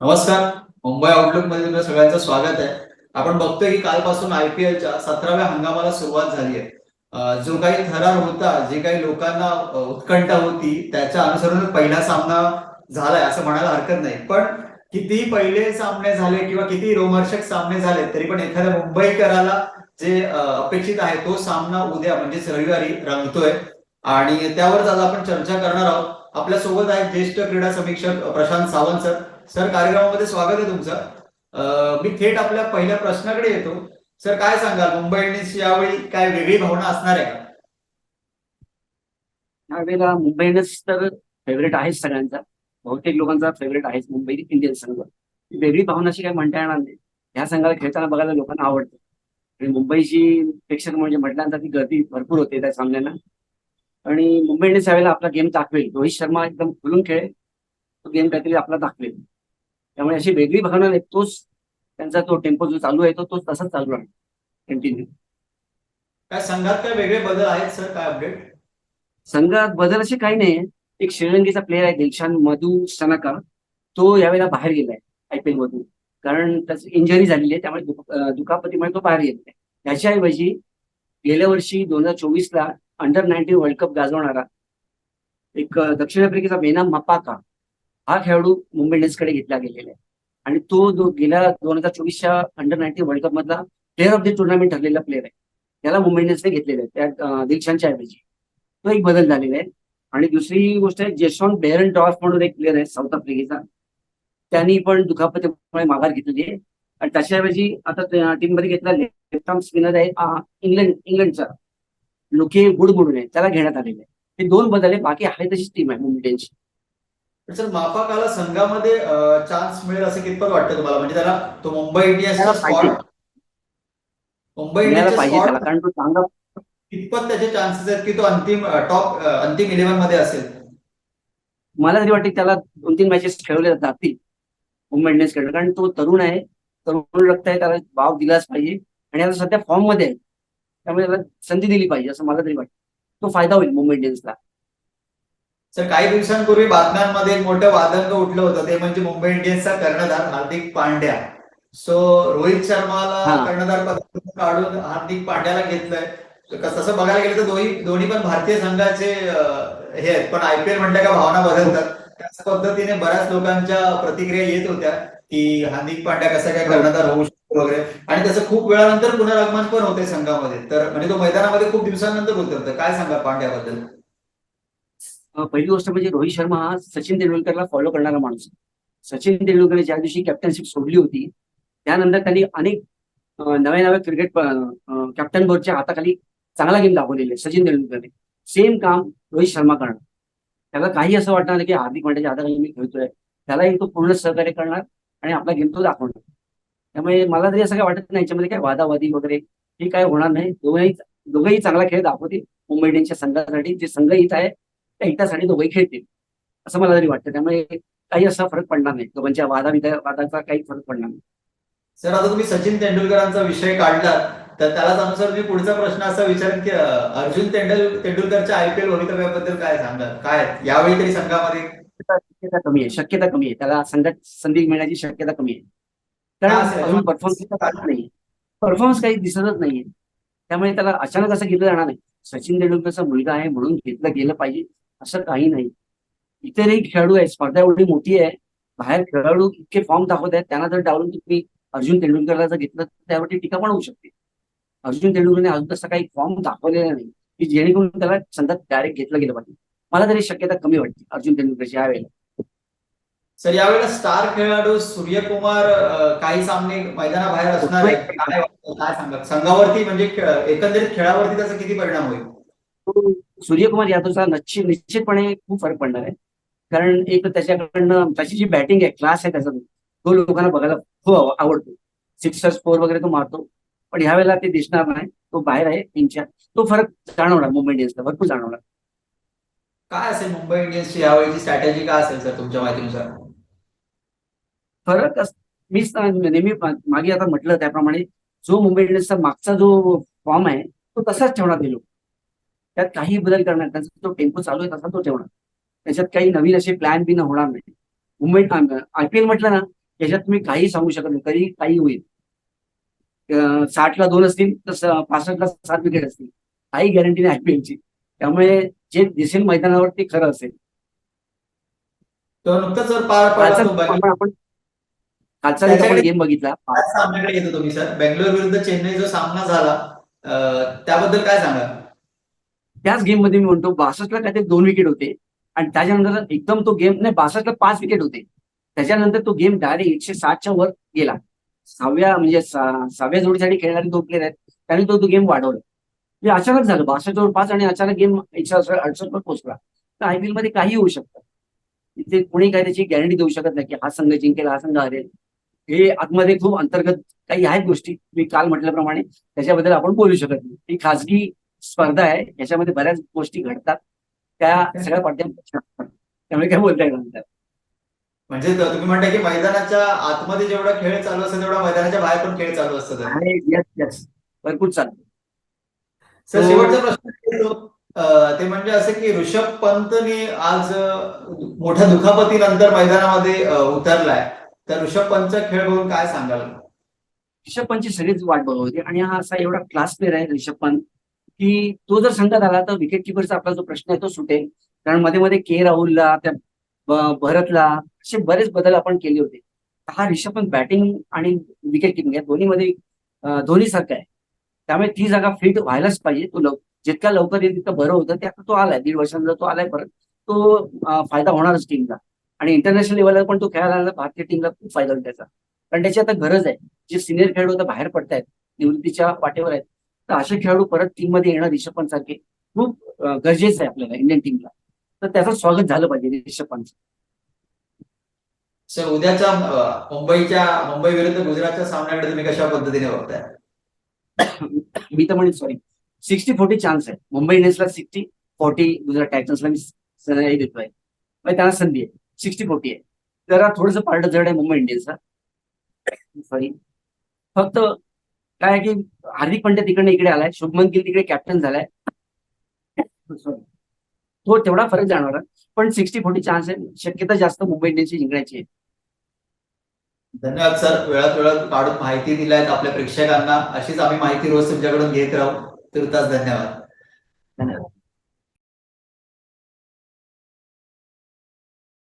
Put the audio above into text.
नमस्कार. मुंबई आउटलुकमध्ये तुमच्या सगळ्यांचं स्वागत आहे. आपण बघतोय की कालपासून आयपीएलच्या सतराव्या हंगामाला सुरुवात झाली आहे. जो काही थरार होता जे काही लोकांना उत्कंठा होती त्याच्या अनुसरून पहिला सामना झालाय असं म्हणायला हरकत नाही. पण कितीही पहिले सामने झाले किंवा किती रोमहर्षक सामने झाले तरी पण एखाद्या मुंबईकराला जे अपेक्षित आहे तो सामना उद्या म्हणजेच रविवारी रंगतोय. आणि त्यावरच आज आपण चर्चा करणार आहोत. आपल्यासोबत आहेत ज्येष्ठ क्रीडा समीक्षक प्रशांत सावंत सर. सर कार्यक्रमामध्ये स्वागत आहे तुमचं. मी थेट आपल्या पहिल्या प्रश्नाकडे येतो. सर काय सांगाल? मुंबई इंडियन्स यावेळी काय वेगळी भावना असणार आहे का? यावेळेला मुंबई इंडियन्स तर फेवरेट आहेच सगळ्यांचा. बहुतेक लोकांचा फेवरेट आहेच मुंबई इंडियन्स संघ. वेगळी भावना अशी काही म्हणता येणार नाही. ह्या संघाला खेळताना बघायला लोकांना आवडतं. आणि मुंबईची प्रेक्षक म्हणजे म्हटल्यानंतर ती गर्दी भरपूर होते त्या सामन्यांना आणि मुंबई इंडियन्स यावेळेला आपला गेम दाखवेल. रोहित शर्मा एकदम खुलून खेळेल. तो गेम काहीतरी आपला दाखवेल. त्यामुळे अशी वेगळी भावना नाही. तोच त्यांचा तो टेम्पो जो चालू आहे तो तो तसाच चालू आहे. कंटिन्यू काय संघात काय वेगळे बदल आहेत सर? काय अपडेट संघात बदल असे काही नाही. एक श्रीलंकेचा प्लेअर आहे दिलशान मधू सनका. तो यावेळेला बाहेर गेलाय आयपीएल मधून. कारण त्याची इंजरी झालेली आहे त्यामुळे दुखापतीमुळे तो बाहेर गेलेला आहे त्याच्याऐवजी गेल्या वर्षी दोन हजार चोवीस ला अंडर नाईन्टीन वर्ल्ड कप गाजवणारा एक दक्षिण आफ्रिकेचा बेनाम मपाका हा खेळाडू मुंबई इंडियन्सकडे घेतला गेलेला आहे. आणि तो जो गेल्या दोन हजार चोवीसच्या अंडर नाईन्टीन वर्ल्ड कप मधला प्लेअर ऑफ द टुर्नामेंट ठरलेला प्लेअर आहे. त्याला मुंबई इंडियन्सने घेतलेला आहे. त्या दीक्षांच्या ऐवजी. तो एक बदल झालेला आहे. आणि दुसरी गोष्ट आहे जेसॉन बेरन डॉफ म्हणून एक प्लेअर आहे साऊथ आफ्रिकेचा त्यांनी पण दुखापतीमुळे माघार घेतलेली आहे. आणि त्याच्याऐवजी आता टीममध्ये घेतला लेफ्ट आर्म स्पिनर आहे इंग्लंड इंग्लंडचा लुके गुड म्हणून आहे. त्याला घेण्यात आलेले आहे. हे दोन बदल आहे. बाकी आहे तशीच टीम आहे मुंबई इंडियन्सची. सर माफाकाला संघामध्ये चान्स मिळेल असं कितपत वाटतं तुम्हाला? म्हणजे त्याला तो मुंबई इंडियन्सचा. स्पॉट मुंबई इंडियन्सचा त्याला कारण तो चांगला कितपत त्याचे चान्सेस आहेत की तो अंतिम टॉप अंतिम इलेव्हनमध्ये असेल? मला तरी वाटते त्याला दोन तीन मॅचेस खेळवले जातील मुंबई इंडियन्सकडे कारण तो तरुण आहे तरुण रक्त आहे त्याला भाव दिलाच पाहिजे. आणि आता सध्या फॉर्ममध्ये आहे. त्यामुळे त्याला संधी दिली पाहिजे असं मला तरी वाटतं. तो फायदा होईल मुंबई इंडियन्सला. सर काही दिवसांपूर्वी बातम्यांमध्ये एक मोठं वादंग उठलं होतं. ते म्हणजे मुंबई इंडियन्सचा कर्णधार हार्दिक पांड्या. सो रोहित शर्माला. कर्णधार पदावरून काढून हार्दिक पांड्याला घेतलंय. तसं बघायला गेलं तर दोन्ही दोन्ही पण भारतीय संघाचे हे आहेत. पण आयपीएल म्हटलं का भावना बदलतात. त्याच पद्धतीने बऱ्याच लोकांच्या प्रतिक्रिया येत होत्या की हार्दिक पांड्या कसा काय कर्णधार होऊ शकतो वगैरे. आणि त्याचं खूप वेळानंतर पुनरागमन पण होते संघामध्ये. तर म्हणजे तो मैदानामध्ये खूप दिवसांनंतर उतरतं काय सांगा पांड्याबद्दल? पहिली गोष्ट म्हणजे रोहित शर्मा हा सचिन तेंडुलकरला फॉलो करणारा माणूस सचिन तेंडुलकरने ज्या दिवशी कॅप्टनशिप सोडली होती त्यानंतर त्यांनी अनेक नव्या नव्या क्रिकेट कॅप्टन बोर्डच्या हाताखाली चांगला गेम दाखवलेले आहे सचिन तेंडुलकरने. सेम काम रोहित शर्मा करणार. त्याला काही असं वाटणार नाही की हार्दिक पांड्याच्या हाताखाली मी खेळतोय. त्यालाही तो पूर्ण सहकार्य करणार आणि आपला गेम तो दाखवणार. त्यामुळे मला तरी असं काही वाटत नाही याच्यामध्ये काय वादावादी वगैरे हे काय होणार नाही. दोघंही दोघंही चांगला खेळ दाखवतील मुंबई इंडियन्सच्या संघासाठी. जे संघ हित आहे त्या हितासाठी दोघंही खेळतील. असं मला तरी वाटतं. त्यामुळे काही असा फरक पडणार नाही. दोघांच्या वादा वादाचा काही फरक पडणार नाही. सर आता तुम्ही सचिन तेंडुलकरांचा विषय काढला तर त्यालाच अनुसार मी पुढचा प्रश्न असा विचारेन की अर्जुन तेंडुल तेंडुलकरच्या आयपीएल भवितव्याबद्दल काय सांगाल काय? यावेळी तरी संघामध्ये? शक्यता कमी आहे. शक्यता कमी आहे. त्याला संघात संधी मिळण्याची शक्यता कमी आहे. कारण? अजून परफॉर्मन्स नाही. परफॉर्मन्स काही दिसतच नाहीये. त्यामुळे त्याला अचानक असं घेतलं जाणार नाही. सचिन तेंडुलकरचा मुलगा आहे म्हणून घेतलं गेलं पाहिजे. असं काही नाही. इतरही खेळाडू आहेत. स्पर्धा एवढी मोठी आहे. बाहेर खेळाडू इतके फॉर्म दाखवत आहेत. त्यांना जर डावलून तुम्ही अर्जुन तेंडुलकरला जर घेतलं तर त्यावरती टीका पण होऊ शकते. अर्जुन तेंडुलकरने अजून तसा काही फॉर्म दाखवलेला नाही की जेणेकरून त्याला संघात डायरेक्ट घेतलं गेलं पाहिजे. मला तरी शक्यता कमी वाटते अर्जुन तेंडुलकरची यावेळेला. सर यावेळेला स्टार खेळाडू सूर्यकुमार काही सामने मैदानाबाहेर असणार आहे काय सांगा संघावरती म्हणजे एकंदरीत खेळावरती त्याचा किती परिणाम होईल? तो सूर्यकुमार यादवचा निश्चित निश्चितपणे खूप फरक पडणार आहे. कारण एक त्याच्याकडनं त्याची जी बॅटिंग आहे क्लास आहे त्याचा तो लोकांना बघायला खूप आव- आवडतो. सिक्सर स्कोर वगैरे तो मारतो. पण ह्यावेळेला ते दिसणार नाही. तो बाहेर आहे टीमच्या तो फरक जाणवणार मुंबई इंडियन्सला भरपूर जाणवणार. काय असेल मुंबई इंडियन्सची यावेळीची स्ट्रॅटेजी काय असेल सर तुमच्या माहितीनुसार? फरक ना- नेहमी मा- मागे आता म्हटलं त्याप्रमाणे जो मुंबई इंडियन्सचा मागचा जो फॉर्म आहे तो तसाच ठेवणार ते लोक त्यात काही बदल करणार त्यांचा जो टेम्पो चालू आहे तसा तो ठेवणार. त्याच्यात काही नवीन असे प्लॅन बी न होणार नाही. मुंबई आयपीएल म्हटलं ना याच्यात तुम्ही काही सांगू शकत नाही. कधी काही होईल. साठला दोन असतील तर पासष्टला सात विकेट असतील. काही गॅरंटी नाही आयपीएलची त्यामुळे जे दिसेल मैदानावर ते खरं असेल. आपण कालचा आपण गेम बघितला. सामन्याकडे येतो तुम्ही सर? बेंगलोर विरुद्ध चेन्नई जो सामना झाला त्याबद्दल काय सांगा त्याच गेममध्ये मी म्हणतो बासष्टला काहीतरी दोन विकेट होते. आणि त्याच्यानंतर एकदम तो गेम नाही बासष्टला पाच विकेट होते. त्याच्यानंतर तो गेम डायरेक्ट एकशे सातच्या वर गेला. सहाव्या म्हणजे सहाव्या जोडीसाठी खेळणारे दोन प्लेयर आहेत त्याने तो तो गेम वाढवला. म्हणजे अचानक झालं. बासष्ट वर पाच आणि अचानक गेम एकशे अडसष्ट वर पोहोचला. तर आयपीएलमध्ये काही होऊ शकतं. इथे कोणी काही त्याची गॅरंटी देऊ शकत नाही की हा संघ जिंकेल हा संघ हरेल. हे आतमध्ये खूप अंतर्गत काही आहेत गोष्टी. मी काल म्हटल्याप्रमाणे त्याच्याबद्दल आपण बोलू शकत नाही. ही खासगी स्पर्धा आहे. याच्यामध्ये बऱ्याच गोष्टी घडतात. त्या सगळ्या पडद्या त्यामुळे काय बोलता येणार. म्हणजे तुम्ही म्हणता की मैदानाच्या आतमध्ये जेवढा खेळ चालू असतो तेवढा मैदानाच्या बाहेर पण खेळ चालू असतो तर. आहे yes, yes. भरपूर चालतं सर. शेवटचा प्रश्न ते म्हणजे असं की ऋषभ पंतने आज मोठ्या दुखापतीनंतर मैदानामध्ये अं, उतरलाय. तर ऋषभ पंतचा खेळ बघून काय सांगाल? ऋषभ पंतची सगळीच वाट बघत होती आणि हा असा एवढा क्लास प्लेअर आहे ऋषभ पंत. की तो जर संघात आला तर विकेट किपरचा आपला जो प्रश्न आहे तो सुटेल. कारण मध्ये मध्ये के राहुलला त्या भरतला असे बरेच बदल आपण केले होते. हा रिषभ पण बॅटिंग आणि विकेट किपिंग या दोन्हीमध्ये धोनी सारखा आहे. त्यामुळे ती जागा फिट व्हायलाच पाहिजे. तो लव जितका लवकर येईल तितकं बरं होतं. ते आता तो आलाय. दीड वर्षांचा तो आलाय परत. तो फायदा होणारच टीमला आणि इंटरनॅशनल लेवलला पण तो खेळायला भारतीय टीमला खूप फायदा होईल त्याचा. कारण त्याची आता गरज आहे. जे सिनियर खेळाडू आता बाहेर पडतायत निवृत्तीच्या वाटेवर आहेत तर असे खेळाडू परत टीममध्ये येणं रिषभ पंत सारखे खूप गरजेचं आहे आपल्याला इंडियन टीमला तर त्याचं स्वागत झालं पाहिजे रिषभ पंत सर उद्याच्या मुंबईच्या मुंबई विरुद्ध गुजरातच्या सामन्याकडे तुम्ही कशा पद्धतीने बघताय? मी तर म्हणेन सॉरी सिक्स्टी फोर्टी चान्स आहे. मुंबई इंडियन्सला सिक्स्टी फोर्टी गुजरात टायटन्सला मी देतोय. त्यांना संधी आहे. सिक्स्टी फोर्टी आहे. जरा थोडंसं पार्ट जड आहे मुंबई इंडियन्सचा सॉरी फक्त काय आहे की हार्दिक पंड्या तिकडे इकडे आलाय शुभमन गिल तिकडे कॅप्टन झालाय. तो तेवढा फरक जाणवला पण सिक्स्टी फोर्टी चान्स आहे. शक्यता जास्त मुंबई इंडियन्सची जिंकण्याची. आहे धन्यवाद सर. वेळात वेळात काढून माहिती दिल्यात आपल्या प्रेक्षकांना. अशीच आम्ही माहिती रोज तुमच्याकडून घेत राहू. तुर्तास धन्यवाद.